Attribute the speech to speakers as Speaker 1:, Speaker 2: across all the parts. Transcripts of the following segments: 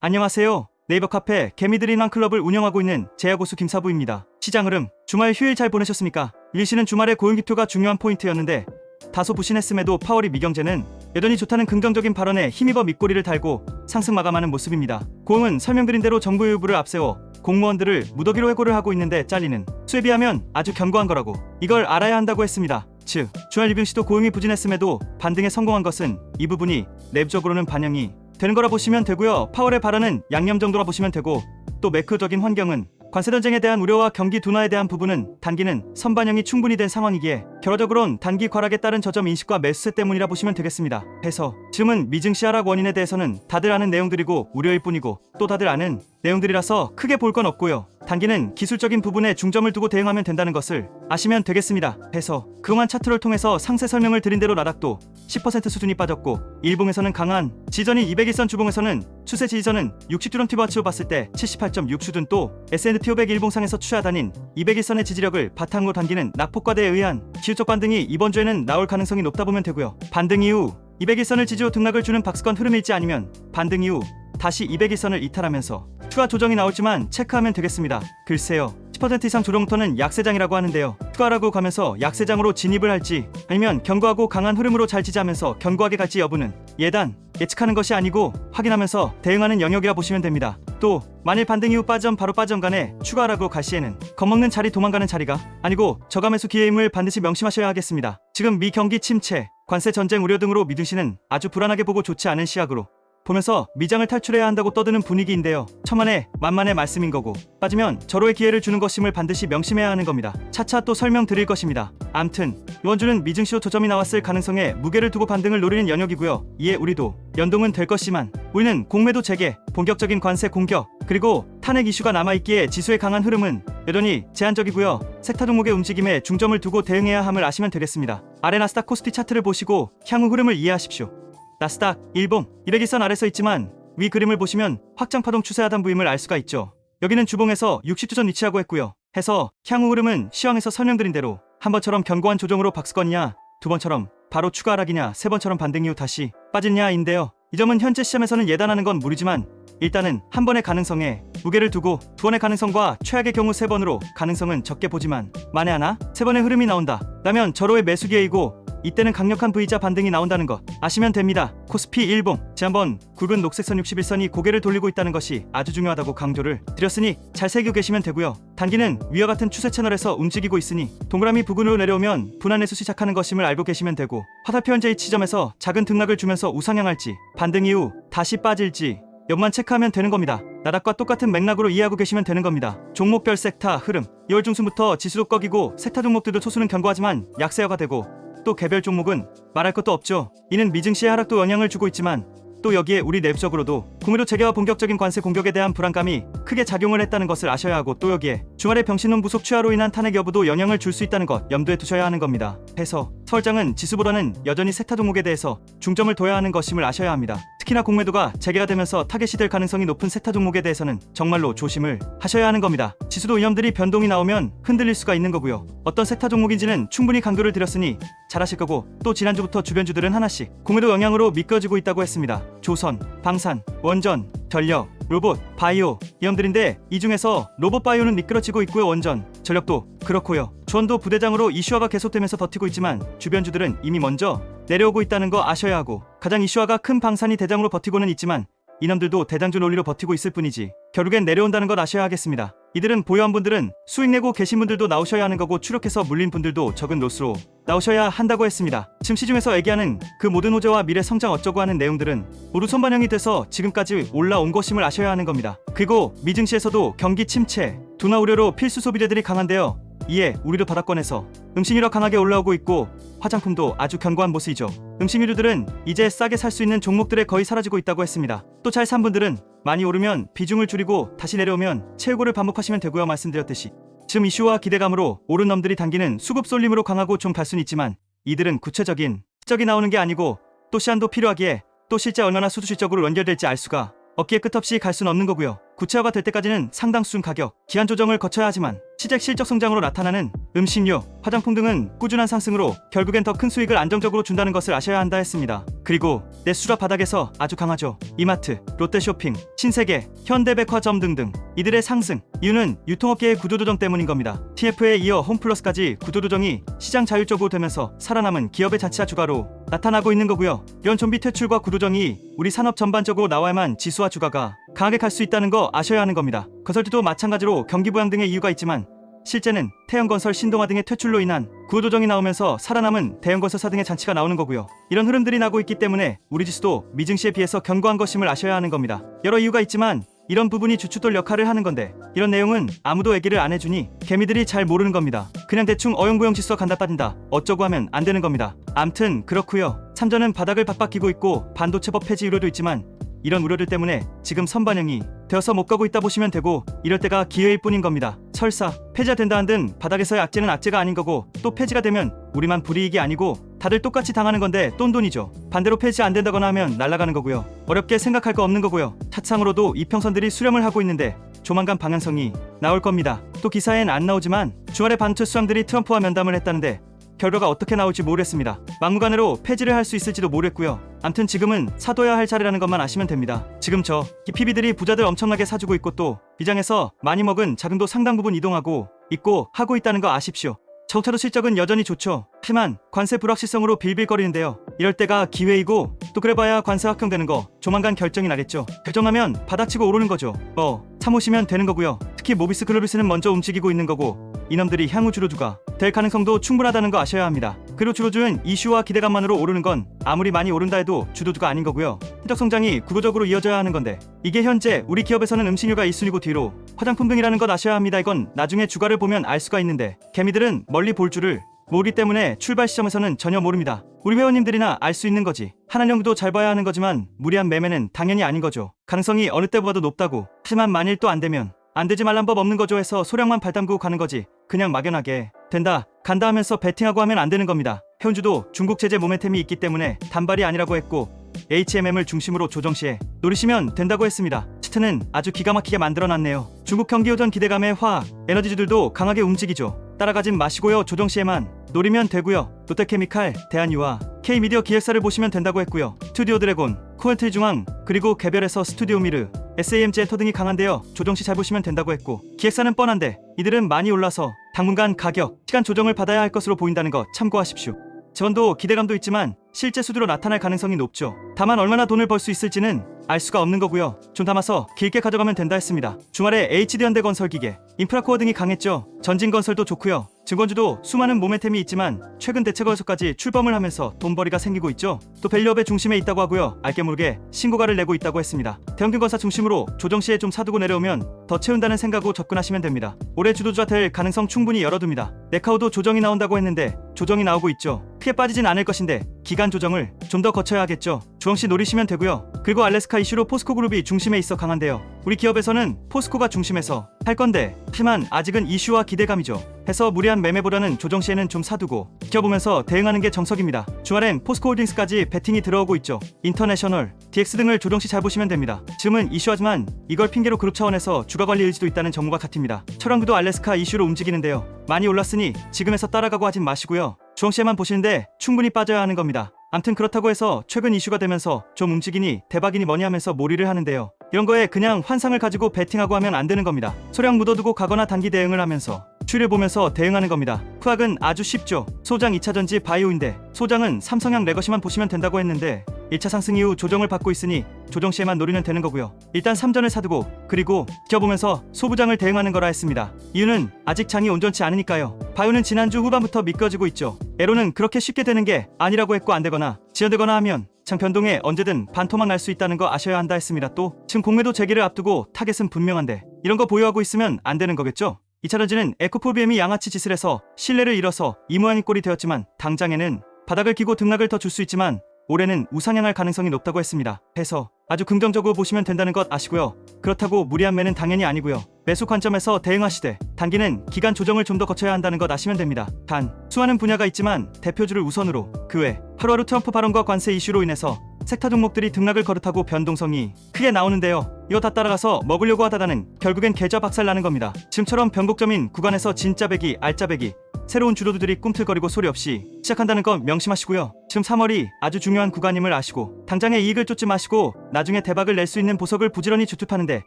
Speaker 1: 안녕하세요. 네이버 카페 개미들인왕 클럽을 운영하고 있는 제야고수 김사부입니다. 시장 흐름, 주말 휴일 잘 보내셨습니까? 일시는 주말에 고용기표가 중요한 포인트였는데 다소 부진했음에도 파월이 미경제는 여전히 좋다는 긍정적인 발언에 힘입어 밑꼬리를 달고 상승 마감하는 모습입니다. 고흥은 설명드린 대로 정부 유부를 앞세워 공무원들을 무더기로 해고를 하고 있는데 잘리는 수에 비하면 아주 견고한 거라고 이걸 알아야 한다고 했습니다. 즉 주말 리빙 시도 고용이 부진했음에도 반등에 성공한 것은 이 부분이 랩적으로는 반영이 되는 거라 보시면 되고요. 파월의 발언은 양념 정도라 보시면 되고 또 매크로적인 환경은 관세 전쟁에 대한 우려와 경기 둔화에 대한 부분은 단기는 선반영이 충분히 된 상황이기에 결과적으론 단기 과락에 따른 저점 인식과 매수세 때문이라 보시면 되겠습니다. 해서 지금은 미증시 하락 원인에 대해서는 다들 아는 내용들이고 우려일 뿐이고 또 다들 아는 내용들이라서 크게 볼 건 없고요. 단기는 기술적인 부분에 중점을 두고 대응하면 된다는 것을 아시면 되겠습니다. 해서 그동안 차트를 통해서 상세 설명을 드린 대로 나락도 10% 수준이 빠졌고 일봉에서는 강한 지전인 201선 주봉에서는 추세 지지선은 60주런 튜버치로 봤을 때 78.6 수준 또 S&P 500 일봉상에서 추하단인 201선의 지지력을 바탕으로 단기는 낙폭과대에 의한 기술적 반등이 이번 주에는 나올 가능성이 높다 보면 되고요. 반등 이후 201선을 지지로 등락을 주는 박스권 흐름일지 아니면 반등 이후 다시 201선을 이탈하면서 추가 조정이 나올지만 체크하면 되겠습니다. 글쎄요. 10% 이상 조정부터는 약세장이라고 하는데요. 추가라고 가면서 약세장으로 진입을 할지 아니면 견고하고 강한 흐름으로 잘 지지하면서 견고하게 갈지 여부는 예단 예측하는 것이 아니고 확인하면서 대응하는 영역이라 보시면 됩니다. 또 만일 반등 이후 빠점 바로 빠점 간에 추가 하락으로 갈 시에는 겁먹는 자리 도망가는 자리가 아니고 저감매수 기회임을 반드시 명심하셔야 하겠습니다. 지금 미 경기 침체, 관세 전쟁 우려 등으로 미등시는 아주 불안하게 보고 좋지 않은 시각으로 보면서 미장을 탈출해야 한다고 떠드는 분위기인데요. 천만에 만만의 말씀인 거고 빠지면 절호의 기회를 주는 것임을 반드시 명심해야 하는 겁니다. 차차 또 설명드릴 것입니다. 암튼 이번 주는 미증시로 저점이 나왔을 가능성에 무게를 두고 반등을 노리는 영역이고요. 이에 우리도 연동은 될 것이만 우리는 공매도 재개, 본격적인 관세 공격 그리고 탄핵 이슈가 남아있기에 지수의 강한 흐름은 여전히 제한적이고요. 섹터 종목의 움직임에 중점을 두고 대응해야 함을 아시면 되겠습니다. 아래 나스닥 코스피 차트를 보시고 향후 흐름을 이해하십시오. 나스닥, 일봉, 200일선 아래 서 있지만 위 그림을 보시면 확장 파동 추세 하단 부임을 알 수가 있죠. 여기는 주봉에서 60주전 위치하고 했고요. 해서 향후 흐름은 시황에서 설명드린 대로 한 번처럼 견고한 조정으로 박스권이냐 두 번처럼 바로 추가 하락이냐 세 번처럼 반등 이후 다시 빠지냐인데요. 이 점은 현재 시점에서는 예단하는 건 무리지만 일단은 한 번의 가능성에 무게를 두고 두 번의 가능성과 최악의 경우 세 번으로 가능성은 적게 보지만 만에 하나 세 번의 흐름이 나온다. 라면 절호의 매수 기회이고 이때는 강력한 V자 반등이 나온다는 것 아시면 됩니다. 코스피 일봉 지난번 굵은 녹색선 61선이 고개를 돌리고 있다는 것이 아주 중요하다고 강조를 드렸으니 잘 새기고 계시면 되고요. 단기는 위와 같은 추세 채널에서 움직이고 있으니 동그라미 부근으로 내려오면 분할 매수 시작하는 것임을 알고 계시면 되고 화살표 현재의 지점에서 작은 등락을 주면서 우상향할지 반등 이후 다시 빠질지 여부만 체크하면 되는 겁니다. 나락과 똑같은 맥락으로 이해하고 계시면 되는 겁니다. 종목별 섹타 흐름 2월 중순부터 지수도 꺾이고 섹타 종목들도 소수는 견고하지만 약세화가 되고 또 개별 종목은 말할 것도 없죠. 이는 미증시의 하락도 영향을 주고 있지만 또 여기에 우리 내부적으로도 공매도 재개와 본격적인 관세 공격에 대한 불안감이 크게 작용을 했다는 것을 아셔야 하고 또 여기에 주말에 병신론 부속 취하로 인한 탄핵 여부도 영향을 줄 수 있다는 것 염두에 두셔야 하는 겁니다. 해서 서울장은 지수보다는 여전히 세타 종목에 대해서 중점을 둬야 하는 것임을 아셔야 합니다. 특히나 공매도가 재개가 되면서 타겟이 될 가능성이 높은 세타 종목에 대해서는 정말로 조심을 하셔야 하는 겁니다. 지수도 위험들이 변동이 나오면 흔들릴 수가 있는 거고요. 어떤 세타 종목인지는 충분히 강조를 드렸으니 잘하실 거고 또 지난주부터 주변주들은 하나씩 공매도 영향으로 미끄러지고 있다고 했습니다. 조선, 방산, 원전, 전력, 로봇, 바이오 위험들인데 이 중에서 로봇 바이오는 미끄러지고 있고요. 원전, 전력도 그렇고요. 주원도 부대장으로 이슈화가 계속되면서 버티고 있지만 주변주들은 이미 먼저 내려오고 있다는 거 아셔야 하고 가장 이슈화가 큰 방산이 대장으로 버티고는 있지만 이놈들도 대장주 논리로 버티고 있을 뿐이지 결국엔 내려온다는 것 아셔야 하겠습니다. 이들은 보유한 분들은 수익 내고 계신 분들도 나오셔야 하는 거고 추력해서 물린 분들도 적은 로스로 나오셔야 한다고 했습니다. 지금 시중에서 얘기하는 그 모든 호재와 미래 성장 어쩌고 하는 내용들은 모두 선반영이 돼서 지금까지 올라온 것임을 아셔야 하는 겁니다. 그리고 미증시에서도 경기 침체, 둔화 우려로 필수 소비재들이 강한데요. 이에 우리도 바닥권에서 음식료가 강하게 올라오고 있고 화장품도 아주 견고한 모습이죠. 음식료들은 이제 싸게 살 수 있는 종목들에 거의 사라지고 있다고 했습니다. 또 잘 산 분들은 많이 오르면 비중을 줄이고 다시 내려오면 최고를 반복하시면 되고요 말씀드렸듯이 지금 이슈와 기대감으로 오른 놈들이 당기는 수급 쏠림으로 강하고 좀갈 수는 있지만 이들은 구체적인 실적이 나오는 게 아니고 또 시한도 필요하기에 또 실제 얼마나 수주 실적으로 연결될지 알 수가 없기에 끝없이 갈 수는 없는 거고요. 구체화가 될 때까지는 상당 수준 가격, 기한 조정을 거쳐야 하지만 시작 실적 성장으로 나타나는 음식료, 화장품 등은 꾸준한 상승으로 결국엔 더 큰 수익을 안정적으로 준다는 것을 아셔야 한다 했습니다. 그리고 내수라 바닥에서 아주 강하죠. 이마트, 롯데쇼핑, 신세계, 현대백화점 등등 이들의 상승 이유는 유통업계의 구조조정 때문인 겁니다. TF에 이어 홈플러스까지 구조조정이 시장 자율적으로 되면서 살아남은 기업의 자치와 주가로 나타나고 있는 거고요. 이런 좀비 퇴출과 구조정이 우리 산업 전반적으로 나와야만 지수와 주가가 강하게 갈 수 있다는 거 아셔야 하는 겁니다. 건설주도 마찬가지로 경기 부양 등의 이유가 있지만 실제는 태형건설 신동화 등의 퇴출로 인한 구조조정이 나오면서 살아남은 대형건설사 등의 잔치가 나오는 거고요. 이런 흐름들이 나고 있기 때문에 우리 지수도 미증시에 비해서 견고한 것임을 아셔야 하는 겁니다. 여러 이유가 있지만 이런 부분이 주춧돌 역할을 하는 건데 이런 내용은 아무도 얘기를 안 해주니 개미들이 잘 모르는 겁니다. 그냥 대충 어영부영 지수가 간다 빠진다 어쩌고 하면 안 되는 겁니다. 암튼 그렇고요. 참전은 바닥을 박박히고 있고 반도체법 폐지 우려도 있지만 이런 우려들 때문에 지금 선반영이 되어서 못 가고 있다 보시면 되고 이럴 때가 기회일 뿐인 겁니다. 설사 폐지가 된다 한든 바닥에서의 악재는 악재가 아닌 거고 또 폐지가 되면 우리만 불이익이 아니고 다들 똑같이 당하는 건데 똔돈이죠. 반대로 폐지 안 된다거나 하면 날아가는 거고요. 어렵게 생각할 거 없는 거고요. 차창으로도 이평선들이 수렴을 하고 있는데 조만간 방향성이 나올 겁니다. 또 기사엔 안 나오지만 주말에 반투 수장들이 트럼프와 면담을 했다는데 결과가 어떻게 나올지 모르겠습니다. 막무가내로 폐지를 할 수 있을지도 모르겠고요. 암튼 지금은 사둬야 할 차례라는 것만 아시면 됩니다. 지금 저 PB들이 부자들 엄청나게 사주고 있고 또 비장에서 많이 먹은 자금도 상당 부분 이동하고 있고 하고 있다는 거 아십시오. 자동차도 실적은 여전히 좋죠. 하지만 관세 불확실성으로 빌빌거리는데요. 이럴 때가 기회이고 또 그래봐야 관세 확정되는 거 조만간 결정이 나겠죠. 결정하면 바닥치고 오르는 거죠. 뭐 참으시면 되는 거고요. 특히 모비스 글로비스는 먼저 움직이고 있는 거고 이놈들이 향후 주로주가 될 가능성도 충분하다는 거 아셔야 합니다. 그리고 주로주는 이슈와 기대감만으로 오르는 건 아무리 많이 오른다 해도 주도주가 아닌 거고요. 해적 성장이 구조적으로 이어져야 하는 건데 이게 현재 우리 기업에서는 음식료가 1순위고 뒤로 화장품 등이라는 것 아셔야 합니다. 이건 나중에 주가를 보면 알 수가 있는데 개미들은 멀리 볼 줄을 모르기 때문에 출발 시점에서는 전혀 모릅니다. 우리 회원님들이나 알 수 있는 거지. 하나령도 잘 봐야 하는 거지만 무리한 매매는 당연히 아닌 거죠. 가능성이 어느 때보다도 높다고. 하지만 만일 또 안 되면 안 되지 말란 법 없는 거죠 해서 소량만 발 담그고 가는 거지. 그냥 막연하게 된다 간다 하면서 베팅하고 하면 안 되는 겁니다. 현주도 중국 제재 모멘텀이 있기 때문에 단발이 아니라고 했고 HMM을 중심으로 조정 시에 노리시면 된다고 했습니다. 차트는 아주 기가 막히게 만들어놨네요. 중국 경기 호전 기대감에 화학, 에너지주들도 강하게 움직이죠. 따라가진 마시고요. 조정 시에만 노리면 되고요. 롯데케미칼, 대한유화, K미디어 기획사를 보시면 된다고 했고요. 스튜디오 드래곤, 코엔트리 중앙, 그리고 개별에서 스튜디오 미르, SAMG 엔터 등이 강한데요. 조정 시 잘 보시면 된다고 했고 기획사는 뻔한데 이들은 많이 올라서 당분간 가격, 시간 조정을 받아야 할 것으로 보인다는 거 참고하십시오. 지원도 기대감도 있지만 실제 수두로 나타날 가능성이 높죠. 다만 얼마나 돈을 벌 수 있을지는 알 수가 없는 거고요. 좀 담아서 길게 가져가면 된다 했습니다. 주말에 HD현대 건설 기계, 인프라코어 등이 강했죠. 전진 건설도 좋고요. 증권주도 수많은 모멘텀이 있지만 최근 대체거래소까지 출범을 하면서 돈벌이가 생기고 있죠. 또 밸류업의 중심에 있다고 하고요. 알게 모르게 신고가를 내고 있다고 했습니다. 대형균건사 중심으로 조정 시에 좀 사두고 내려오면 더 채운다는 생각으로 접근하시면 됩니다. 올해 주도주가 될 가능성 충분히 열어둡니다. 네카오도 조정이 나온다고 했는데 조정이 나오고 있죠. 크게 빠지진 않을 것인데 기간 조정을 좀 더 거쳐야 하겠죠. 주엉씨 노리시면 되고요. 그리고 알래스카 이슈로 포스코 그룹이 중심에 있어 강한데요. 우리 기업에서는 포스코가 중심에서 할 건데 하지만 아직은 이슈와 기대감이죠. 해서 무리한 매매보다는 조정 시에는 좀 사두고 지켜보면서 대응하는 게 정석입니다. 주말엔 포스코홀딩스까지 베팅이 들어오고 있죠. 인터내셔널, DX 등을 조정 시 잘 보시면 됩니다. 지금은 이슈하지만 이걸 핑계로 그룹 차원에서 주가 관리 의지도 있다는 정보가 같습니다. 철왕구도 알래스카 이슈로 움직이는데요. 많이 올랐으니 지금에서 따라가고 하진 마시고요. 주엉 시에만 보시는데 충분히 빠져야 하는 겁니다. 암튼 그렇다고 해서 최근 이슈가 되면서 좀 움직이니 대박이니 뭐니 하면서 몰이를 하는데요. 이런 거에 그냥 환상을 가지고 베팅하고 하면 안 되는 겁니다. 소량 묻어두고 가거나 단기 대응을 하면서 추이를 보면서 대응하는 겁니다. 후학은 아주 쉽죠. 소장 2차 전지 바이오인데 소장은 삼성향 레거시만 보시면 된다고 했는데 1차 상승 이후 조정을 받고 있으니 조정 시에만 노리면 되는 거고요. 일단 3전을 사두고 그리고 지켜보면서 소부장을 대응하는 거라 했습니다. 이유는 아직 장이 온전치 않으니까요. 바이오는 지난주 후반부터 미끄러지고 있죠. 에로는 그렇게 쉽게 되는 게 아니라고 했고 안 되거나 지연되거나 하면 장 변동에 언제든 반토막 날 수 있다는 거 아셔야 한다 했습니다. 또 지금 공매도 재개를 앞두고 타겟은 분명한데 이런 거 보유하고 있으면 안 되는 거겠죠? 이차전지는 에코폴비엠이 양아치 짓을 해서 신뢰를 잃어서 이 모양이 꼴이 되었지만 당장에는 바닥을 끼고 등락을 더 줄 수 있지만 올해는 우상향할 가능성이 높다고 했습니다. 해서 아주 긍정적으로 보시면 된다는 것 아시고요. 그렇다고 무리한 매는 당연히 아니고요. 매수 관점에서 대응하시되 단기는 기간 조정을 좀 더 거쳐야 한다는 것 아시면 됩니다. 단 수많은 분야가 있지만 대표주를 우선으로 그 외 하루하루 트럼프 발언과 관세 이슈로 인해서 섹터 종목들이 등락을 거듭하고 변동성이 크게 나오는데요. 이거 다 따라가서 먹으려고 하다가는 결국엔 계좌 박살 나는 겁니다. 지금처럼 변곡점인 구간에서 진짜 배기, 알짜 배기, 새로운 주도주들이 꿈틀거리고 소리 없이 시작한다는 건 명심하시고요. 지금 3월이 아주 중요한 구간임을 아시고 당장의 이익을 쫓지 마시고 나중에 대박을 낼 수 있는 보석을 부지런히 주투파는데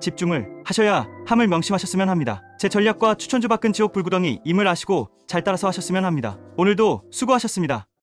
Speaker 1: 집중을 하셔야 함을 명심하셨으면 합니다. 제 전략과 추천주 밖은 지옥 불구덩이 임을 아시고 잘 따라서 하셨으면 합니다. 오늘도 수고하셨습니다.